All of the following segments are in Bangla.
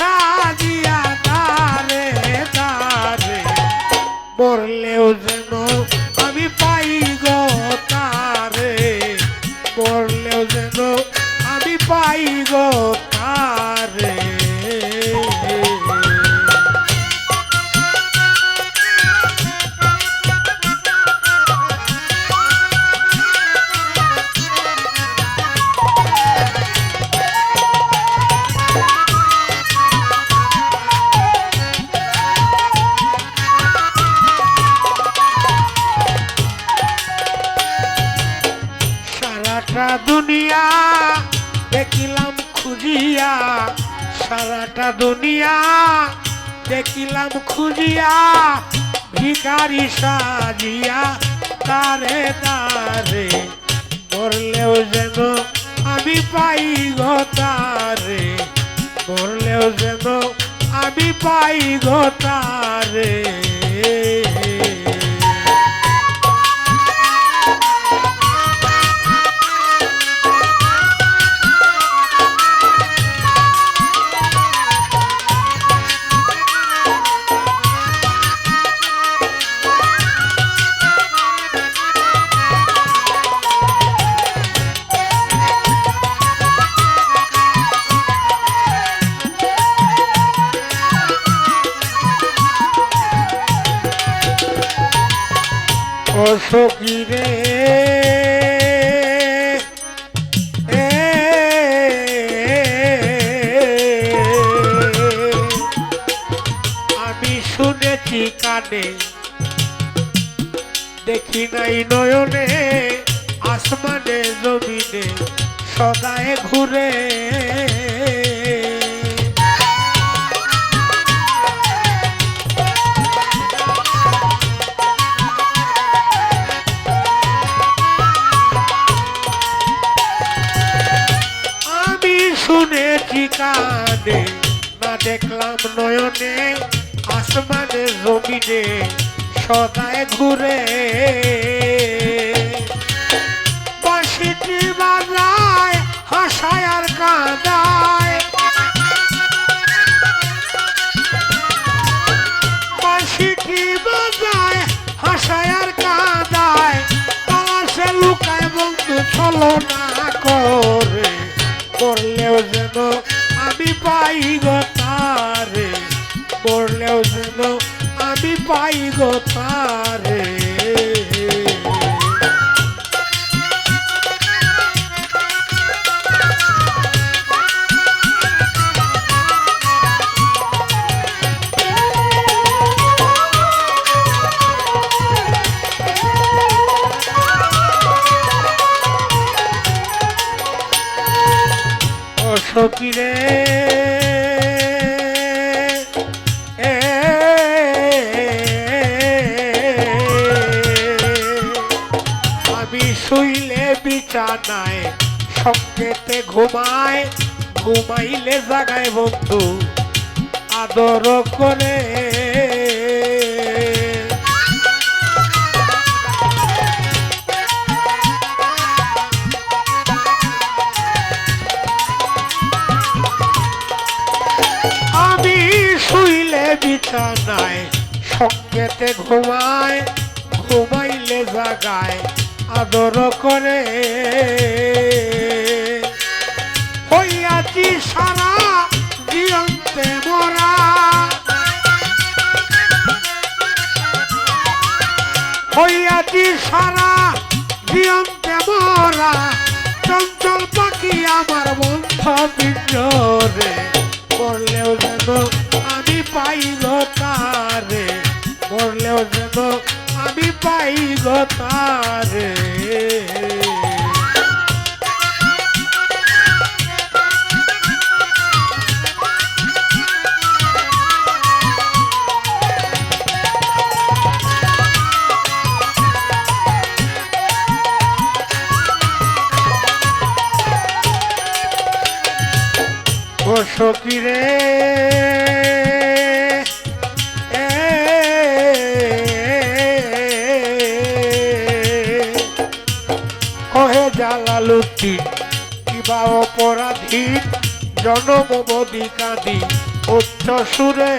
সাজিয়া তারে তারে। মরলেও যেন আমি পাই গো তারে। যেন আমি পাই সারাটা দুনিয়া দেখিলাম খুঁজিয়া ভিকারি সাজিয়া, তারে তারে করলেও যেন আমি পাই গো তারে, করলেও যেন আমি পাই গো তারে। দেখি নাই নয়নে, আসমানে, জমিনে, সদায় ঘুরে। আমি শুনেছি কানে, না দেখলাম নয়নে, আসমানে, জমিনে সদায় ঘুরে। বাঁশিটি বাজায়, হাসায় আর কাঁদায়। বাঁশিটি বাজায়, হাসায় আর কাঁদায়। তালাশে লুকায় বন্ধু চলো না করে। করলেও যেন আমি পাই গো তারে করলেও যেন পাই গো তারে। সখী শুইলে বিছানায়, সঙ্গেতে ঘুমায়, ঘুমাইলে জাগায় বন্ধু, আদর করে। আমি শুইলে বিছানায়, সঙ্গেতে ঘুমায়, ঘুমাইলে জাগায় আদর করে। হইয়াছি সারা জীবন্তে মরা হইয়াছি সারা জীবন্তে মরা চঞ্চল পাখি আমার বন্ধ পিঞ্জরে মরলেও যেন আমি পাই গো তারে। মরলেও যেন আমি পাই গো তারে। রে। জালালুদ্দিন কিবা অপরাধী জনমবদি কাঁদি উচ্চ সুরে।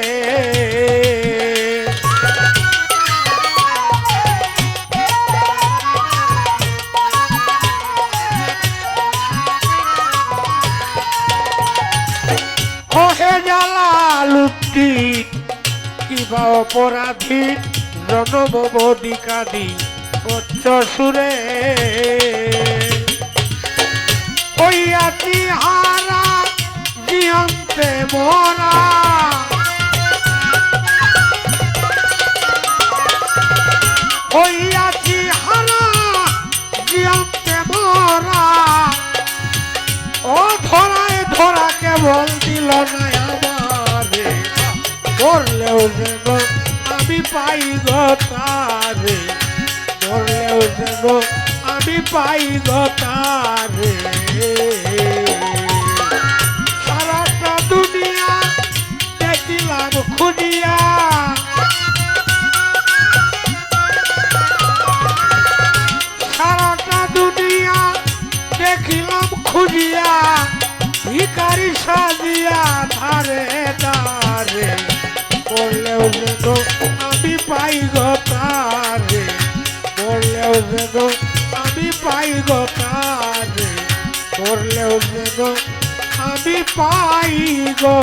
ওহে জালালুদ্দিন কিবা অপরাধীন জনমবদি কাঁদি উচ্চ সুরে। হইয়াছি হারা, জিয়ন্তে মরা হইয়াছি হারা, জিয়ন্তে মরা ও ধরায় ধরা কেবল দিল না আমারে। মরলেও যেন আমি পাই গো তারে। মরলেও যেন আমি পাই গো তারে। যেন আমি পাই গো?